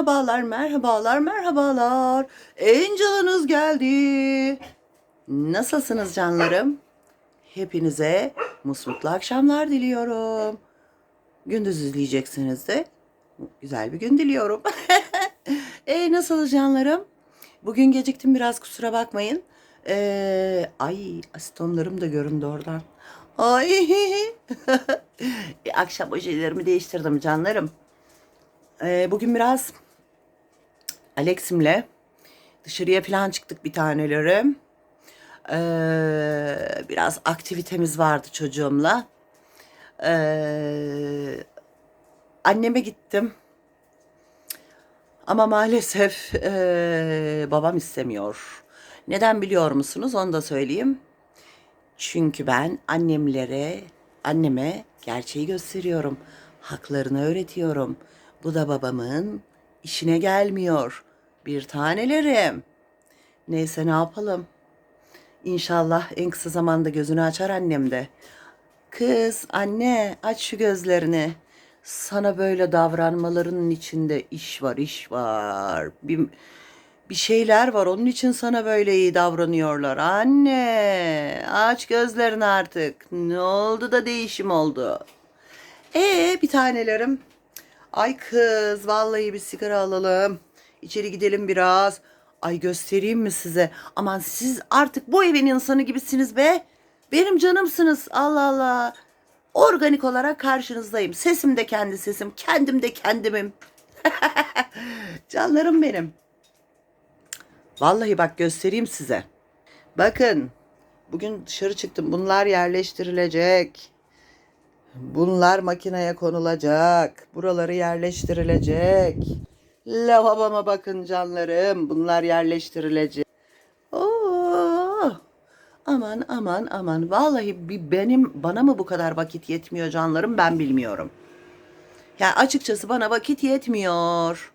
Merhabalar, merhabalar, merhabalar. Angel'ınız geldi. Nasılsınız canlarım? Hepinize musmutlu akşamlar diliyorum. Gündüz izleyeceksiniz de güzel bir gün diliyorum. e nasıl canlarım? Bugün geciktim biraz kusura bakmayın. Ee, ay asitonlarım da göründü oradan. Ay E, akşam ojelerimi değiştirdim canlarım. Ee, bugün biraz Alex'imle dışarıya falan çıktık bir taneleri. Ee, biraz aktivitemiz vardı çocuğumla. Ee, anneme gittim. Ama maalesef ee, babam istemiyor. Neden biliyor musunuz? Onu da söyleyeyim. Çünkü ben annemlere, anneme gerçeği gösteriyorum. Haklarını öğretiyorum. Bu da babamın işine gelmiyor. Bir tanelerim. Neyse ne yapalım. İnşallah en kısa zamanda gözünü açar annem de. Kız, anne aç şu gözlerini. Sana böyle davranmalarının içinde iş var, iş var. Bir, bir şeyler var. Onun için sana böyle iyi davranıyorlar. Anne, aç gözlerini artık. Ne oldu da değişim oldu? Ee, bir tanelerim. Ay kız, vallahi bir sigara alalım. İçeri gidelim biraz. Ay göstereyim mi size? Aman siz artık bu evin insanı gibisiniz be. Benim canımsınız. Allah Allah. Organik olarak karşınızdayım. Sesim de kendi sesim. Kendim de kendimim. Canlarım benim. Vallahi bak göstereyim size. Bakın. Bugün dışarı çıktım. Bunlar yerleştirilecek. Bunlar makineye konulacak. Buraları yerleştirilecek. Lavaboma bakın canlarım. Bunlar yerleştirilecek. Aman aman aman. Vallahi bir benim bana mı bu kadar vakit yetmiyor canlarım ben bilmiyorum. Ya açıkçası bana vakit yetmiyor.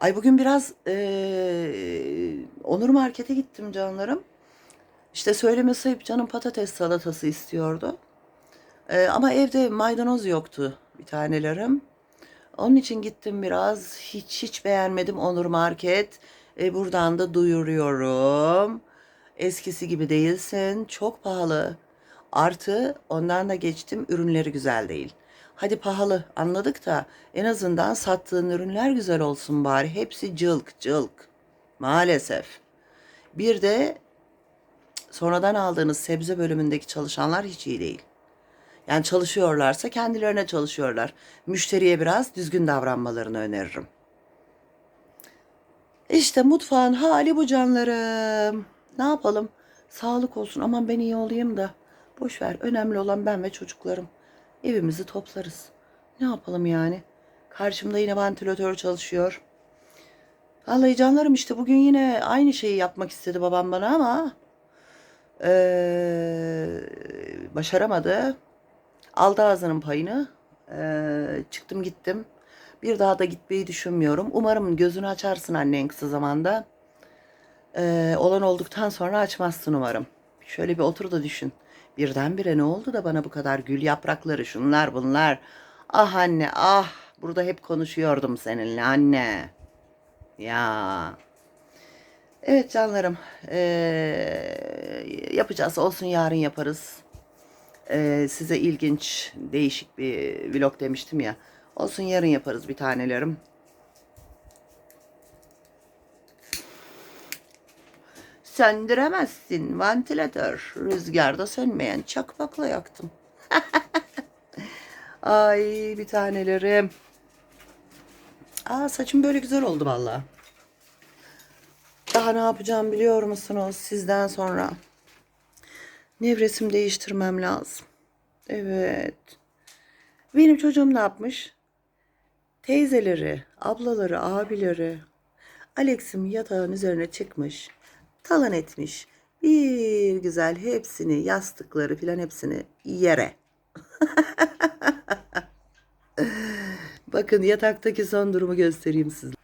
Ay bugün biraz eee, Onur Market'e gittim canlarım. İşte söylemesi ayıp canım patates salatası istiyordu. Ee, ama evde maydanoz yoktu bir tanelerim. Onun için gittim biraz. Hiç hiç beğenmedim Onur Market. Ee, buradan da duyuruyorum. Eskisi gibi değilsin. Çok pahalı. Artı ondan da geçtim ürünleri güzel değil. Hadi pahalı anladık da en azından sattığın ürünler güzel olsun bari. Hepsi cılk cılk. Maalesef. Bir de sonradan aldığınız sebze bölümündeki çalışanlar hiç iyi değil. Yani çalışıyorlarsa kendilerine çalışıyorlar. Müşteriye biraz düzgün davranmalarını öneririm. İşte mutfağın hali bu canlarım. Ne yapalım? Sağlık olsun. Aman ben iyi olayım da. Boş ver. Önemli olan ben ve çocuklarım. Evimizi toplarız. Ne yapalım yani? Karşımda yine vantilatör çalışıyor. Vallahi canlarım işte bugün yine aynı şeyi yapmak istedi babam bana ama eee, başaramadı. Aldı ağzının payını. Eee, çıktım gittim. Bir daha da gitmeyi düşünmüyorum. Umarım gözünü açarsın anne en kısa zamanda. Eee, olan olduktan sonra açmazsın umarım. Şöyle bir otur da düşün. Birdenbire ne oldu da bana bu kadar gül yaprakları şunlar bunlar. Ah anne ah burada hep konuşuyordum seninle anne. Ya. Evet canlarım. Eee, yapacağız olsun yarın yaparız. Ee, size ilginç, değişik bir vlog demiştim ya. Olsun yarın yaparız bir tanelerim. Söndüremezsin vantilatör. Rüzgarda sönmeyen çakmakla yaktım. Ay bir tanelerim. Aa saçım böyle güzel oldu vallahi. Daha ne yapacağım biliyor musunuz sizden sonra? Nevresim değiştirmem lazım. Evet. Benim çocuğum ne yapmış? Teyzeleri, ablaları, abileri Alex'im yatağın üzerine çıkmış. Talan etmiş. Bir güzel hepsini, yastıkları filan hepsini yere. Bakın yataktaki son durumu göstereyim size.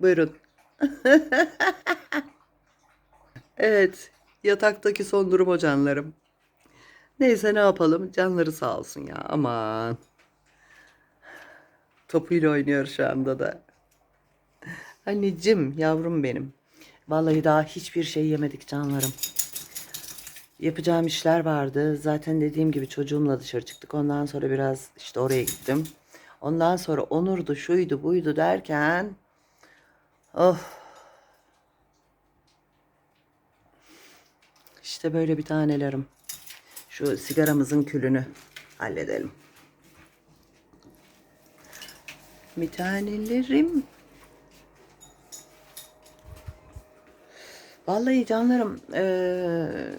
Buyurun. Evet, yataktaki son durum o canlarım. Neyse ne yapalım, canları sağ olsun ya, aman. Topuyla oynuyor şu anda da. Anneciğim, yavrum benim. Vallahi daha hiçbir şey yemedik canlarım. Yapacağım işler vardı. Zaten dediğim gibi çocuğumla dışarı çıktık. Ondan sonra biraz işte oraya gittim. Ondan sonra Onur'du, şuydu, buydu derken oh işte böyle bir tanelerim. Şu sigaramızın külünü halledelim. Bir tanelerim. Vallahi canlarım eee,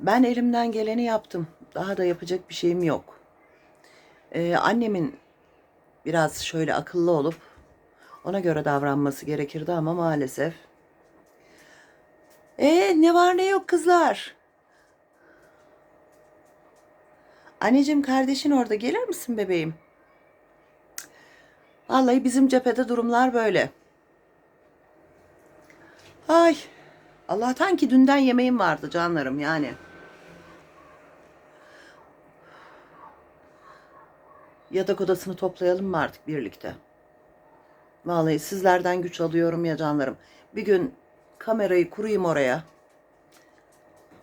ben elimden geleni yaptım. Daha da yapacak bir şeyim yok. Eee, annemin biraz şöyle akıllı olup ona göre davranması gerekirdi ama maalesef. E ne var ne yok kızlar? Anneciğim kardeşin orada gelir misin bebeğim? Vallahi bizim cephede durumlar böyle. Ay Allah'tan ki dünden yemeğim vardı canlarım yani. Yatak odasını toplayalım mı artık birlikte? Vallahi sizlerden güç alıyorum ya canlarım. Bir gün kamerayı kurayım oraya.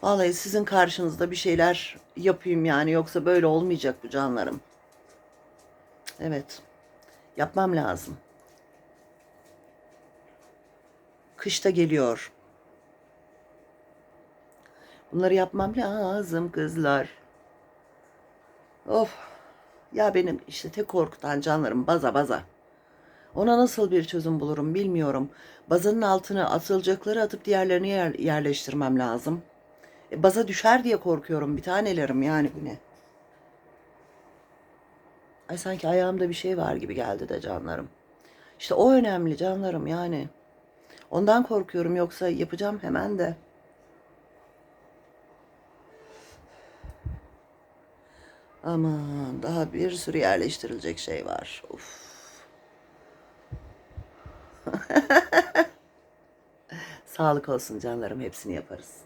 Vallahi sizin karşınızda bir şeyler yapayım yani yoksa böyle olmayacak bu canlarım. Evet. Yapmam lazım. Kışta geliyor. Bunları yapmam lazım kızlar. Of. Ya benim işte tek korkutan canlarım baza baza. Ona nasıl bir çözüm bulurum bilmiyorum. Bazanın altına atılacakları atıp diğerlerini yer, yerleştirmem lazım. E, baza düşer diye korkuyorum bir tanelerim yani bu ne? Ay sanki ayağımda bir şey var gibi geldi de canlarım. İşte o önemli canlarım yani. Ondan korkuyorum yoksa yapacağım hemen de. Aman daha bir sürü yerleştirilecek şey var. Uf. Sağlık olsun canlarım hepsini yaparız.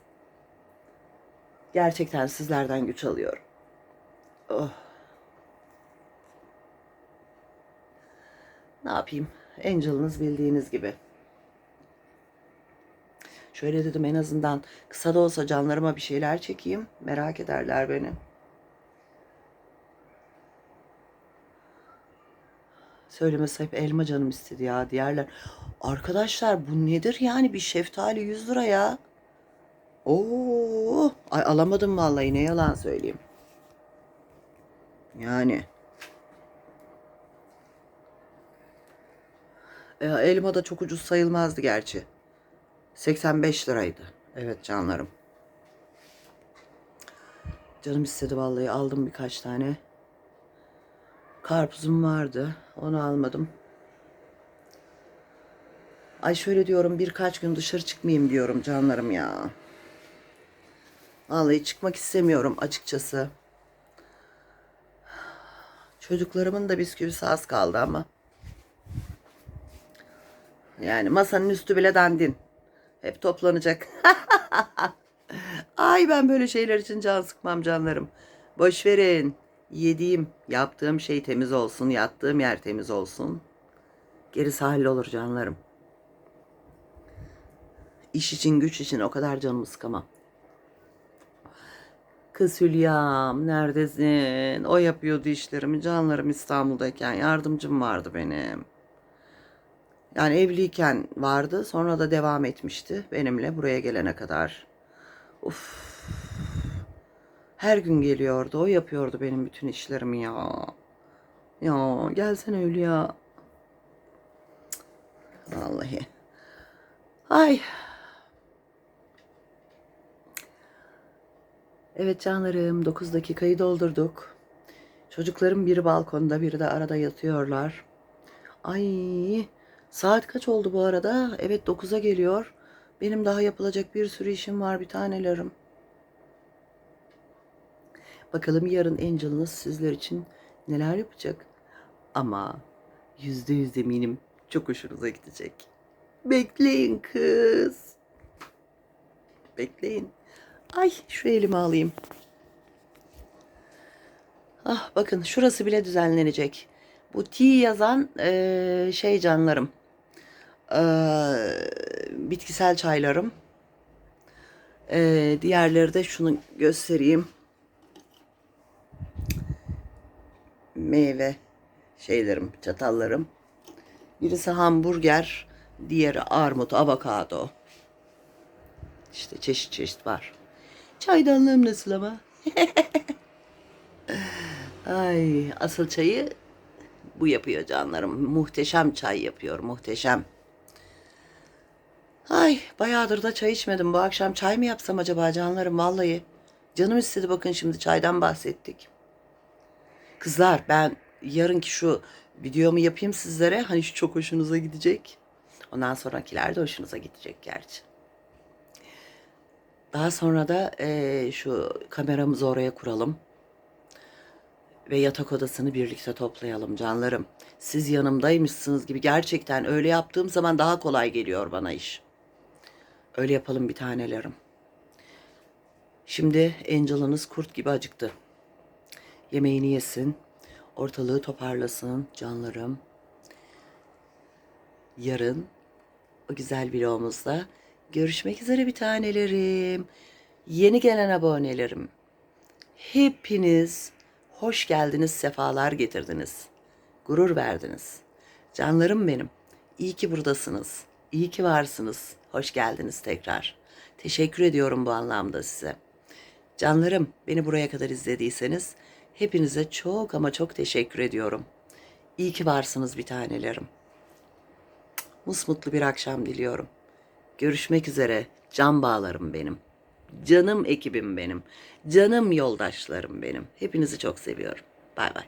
Gerçekten sizlerden güç alıyorum. Oh. Ne yapayım? Angel'ınız bildiğiniz gibi. Şöyle dedim en azından kısa da olsa canlarıma bir şeyler çekeyim. Merak ederler beni. Söylemesi hep elma canım istedi ya diğerler. Arkadaşlar bu nedir yani bir şeftali 100 lira ya. Oo, ay alamadım vallahi ne yalan söyleyeyim. Yani. E, elma da çok ucuz sayılmazdı gerçi. 85 liraydı. Evet canlarım. Canım istedi vallahi aldım birkaç tane. Karpuzum vardı. Onu almadım. Ay şöyle diyorum birkaç gün dışarı çıkmayayım diyorum canlarım ya. Vallahi çıkmak istemiyorum açıkçası. Çocuklarımın da bisküvisi az kaldı ama. Yani masanın üstü bile dandin. Hep toplanacak. Ay ben böyle şeyler için can sıkmam canlarım. Boş verin. Yediğim, yaptığım şey temiz olsun, yattığım yer temiz olsun. Gerisi hallolur canlarım. İş için, güç için o kadar canımı sıkamam. Kız Hülya'm neredesin? O yapıyordu işlerimi. Canlarım İstanbul'dayken yardımcım vardı benim. Yani evliyken vardı. Sonra da devam etmişti benimle buraya gelene kadar. Uf. Her gün geliyordu. O yapıyordu benim bütün işlerimi ya. Ya gelsene Hülya. Vallahi. Ay. Evet canlarım 9 dakikayı doldurduk. Çocuklarım biri balkonda biri de arada yatıyorlar. Ay saat kaç oldu bu arada? Evet 9'a geliyor. Benim daha yapılacak bir sürü işim var bir tanelerim. Bakalım yarın Angel'ınız sizler için neler yapacak. Ama yüzde yüz eminim çok hoşunuza gidecek. Bekleyin kız. Bekleyin. Ay şu elimi alayım. Ah bakın şurası bile düzenlenecek. Bu T yazan eee, şey canlarım. Eee, bitkisel çaylarım. Eee, diğerleri de şunu göstereyim. Meyve şeylerim, çatallarım. Birisi hamburger, diğeri armut, avokado. İşte çeşit çeşit var. Çaydanlığım nasıl ama? Ay, asıl çayı bu yapıyor canlarım. Muhteşem çay yapıyor, muhteşem. Ay, bayağıdır da çay içmedim. Bu akşam çay mı yapsam acaba canlarım? Vallahi canım istedi bakın şimdi çaydan bahsettik. Kızlar ben yarınki şu videomu yapayım sizlere. Hani şu çok hoşunuza gidecek. Ondan sonrakiler de hoşunuza gidecek gerçi. Daha sonra da eee, şu kameramızı oraya kuralım. Ve yatak odasını birlikte toplayalım canlarım. Siz yanımdaymışsınız gibi gerçekten öyle yaptığım zaman daha kolay geliyor bana iş. Öyle yapalım bir tanelerim. Şimdi Angel'ınız kurt gibi acıktı. Yemeğini yesin. Ortalığı toparlasın canlarım. Yarın o güzel vlogumuzda görüşmek üzere bir tanelerim. Yeni gelen abonelerim. Hepiniz hoş geldiniz, sefalar getirdiniz. Gurur verdiniz. Canlarım benim. İyi ki buradasınız. İyi ki varsınız. Hoş geldiniz tekrar. Teşekkür ediyorum bu anlamda size. Canlarım beni buraya kadar izlediyseniz hepinize çok ama çok teşekkür ediyorum. İyi ki varsınız bir tanelerim. Musmutlu bir akşam diliyorum. Görüşmek üzere can bağlarım benim. Canım ekibim benim. Canım yoldaşlarım benim. Hepinizi çok seviyorum. Bay bay.